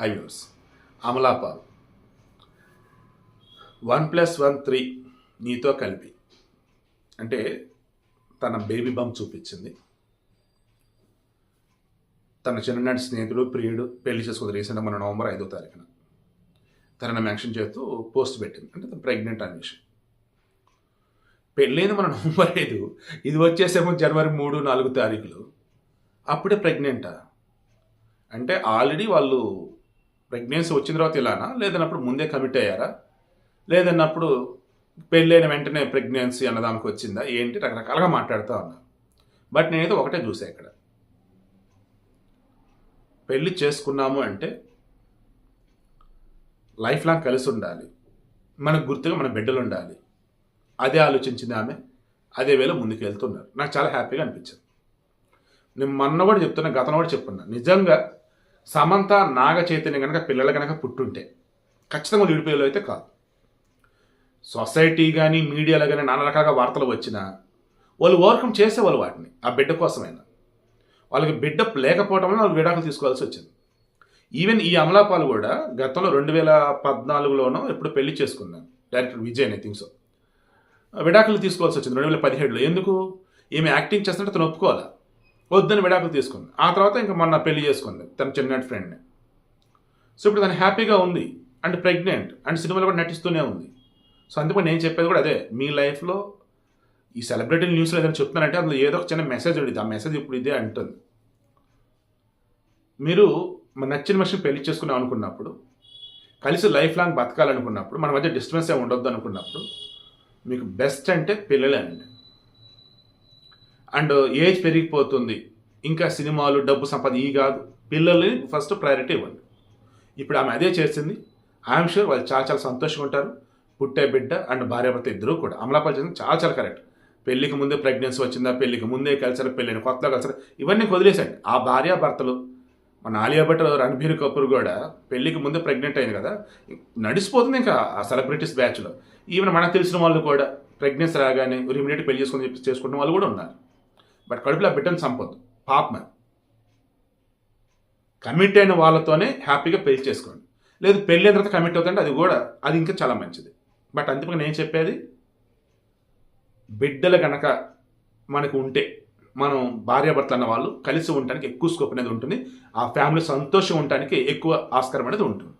హైవ్యూస్ Amala Paul. One plus one three నీతో కలిపి. అంటే తన బేబీ బమ్ చూపించింది. తన చిన్ననాటి స్నేహితుడు ప్రియుడు పెళ్ళి చేసుకుంది రీసెంట్గా మన నవంబర్ ఐదో తారీఖున. తనని మెన్షన్ చేస్తూ పోస్ట్ పెట్టింది. అంటే తను ప్రెగ్నెంట్ అనే విషయం పెళ్ళైంది మన నవంబర్ ఐదు. ఇది వచ్చేసేమో జనవరి మూడు నాలుగు తారీఖులు. అప్పుడే ప్రెగ్నెంటా? అంటే ఆల్రెడీ వాళ్ళు ప్రెగ్నెన్సీ వచ్చిన తర్వాత ఇలానా? లేదన్నప్పుడు ముందే కమిట్ అయ్యారా? లేదన్నప్పుడు పెళ్ళైన వెంటనే ప్రెగ్నెన్సీ అన్నదానికి వచ్చిందా? ఏంటి? రకరకాలుగా మాట్లాడుతూ ఉన్నా. బట్ నేనైతే ఒకటే చూసా ఇక్కడ. పెళ్ళి చేసుకున్నాము అంటే లైఫ్ లాంగ్ కలిసి ఉండాలి. మనకు గుర్తుగా మన బిడ్డలు ఉండాలి. అదే ఆలోచించింది ఆమె. అదే వేళ ముందుకు వెళ్తున్నారు నాకు చాలా హ్యాపీగా అనిపించింది. నేను మొన్న కూడా చెప్తున్నా గతంలో కూడా చెప్తున్నా నిజంగా సమంత నాగ చైతన్య కనుక పిల్లలు కనుక పుట్టుంటే ఖచ్చితంగా వాళ్ళు విడిపోయేలో అయితే కాదు. సొసైటీ కానీ మీడియాలో కానీ నానా రకాలుగా వార్తలు వచ్చినా వాళ్ళు ఓవర్కమ్ చేసేవాళ్ళు వాటిని ఆ బిడ్డ కోసమైనా. వాళ్ళకి బిడ్డ లేకపోవడం వల్ల వాళ్ళు విడాకులు తీసుకోవాల్సి వచ్చింది. ఈవెన్ ఈ అమలాపాలు కూడా గతంలో రెండు వేల పద్నాలుగులోనో ఎప్పుడు పెళ్ళి చేసుకున్నాను. Director Vijay I think so విడాకులు తీసుకోవాల్సి వచ్చింది రెండు వేల పదిహేడులో. ఎందుకు? ఈమె యాక్టింగ్ చేస్తున్నట్టు తను ఒప్పుకోవాలి? వద్దని విడాకులు తీసుకుంది. ఆ తర్వాత ఇంకా మొన్న పెళ్ళి చేసుకుంది తన చిన్నటి ఫ్రెండ్ని సో ఇప్పుడు తను హ్యాపీగా ఉంది అండ్ ప్రెగ్నెంట్ అండ్ సినిమాలో కూడా నటిస్తూనే ఉంది. సో అందుకని నేను చెప్పేది కూడా అదే మీ లైఫ్లో ఈ సెలబ్రిటీ న్యూస్లో ఏదైనా చెప్తున్నారంటే అందులో ఏదో ఒక చిన్న మెసేజ్ ఉండేది ఆ మెసేజ్ ఇప్పుడు ఇదే అంటుంది. మీరు మన నచ్చిన మనిషిని పెళ్ళి చేసుకున్నాం అనుకున్నప్పుడు కలిసి లైఫ్ లాంగ్ బతకాలనుకున్నప్పుడు మన మధ్య డిస్టర్బెన్స్ ఏమి ఉండొద్దు అనుకున్నప్పుడు మీకు బెస్ట్ అంటే పిల్లలే అండి అండ్ ఏజ్ పెరిగిపోతుంది. ఇంకా సినిమాలు డబ్బు సంపద ఈ కాదు. పిల్లల్ని ఫస్ట్ ప్రయారిటీ ఇవ్వండి. ఇప్పుడు ఆమె అదే చేసింది. ఐఎమ్ షూర్ వాళ్ళు చాలా చాలా సంతోషంగా ఉంటారు. పుట్టే బిడ్డ అండ్ భార్యాభర్త ఇద్దరు కూడా. అమలాపాలు చేసింది చాలా చాలా కరెక్ట్ పెళ్ళికి ముందే ప్రెగ్నెన్సీ వచ్చిందా పెళ్ళికి ముందే కలిసారు పెళ్ళిని కొత్తలో కలిసారు ఇవన్నీ వదిలేసండి ఆ భార్యాభర్తలు మన ఆలియా భట్ రణబీర్ కపూర్ కూడా పెళ్ళికి ముందే ప్రెగ్నెంట్ అయింది కదా నడిచిపోతుంది ఇంకా ఆ సెలబ్రిటీస్ బ్యాచ్లో ఈవెన్ మనకు తెలిసిన వాళ్ళు కూడా ప్రెగ్నెన్సీ రాగానే ఇమీడియట్ పెళ్ళి చేసుకుని చెప్పి చేసుకుంటున్న వాళ్ళు కూడా ఉన్నారు. బట్ కడుపులో బిడ్డను సంపొద్దు పాపం కమిట్ అయిన వాళ్ళతోనే హ్యాపీగా పెళ్ళి చేసుకోండి. లేదు పెళ్ళి అయిన తర్వాత కమిట్ అవుతుంటే అది కూడా అది ఇంకా చాలా మంచిది. బట్ అంతిమంగా నేను చెప్పేది బిడ్డలు కనుక మనకు ఉంటే మనం భార్యాభర్తలు అన్న వాళ్ళు కలిసి ఉండడానికి ఎక్కువ స్కోప్ అనేది ఉంటుంది. ఆ ఫ్యామిలీ సంతోషం ఉండడానికి ఎక్కువ ఆస్కారం అనేది ఉంటుంది.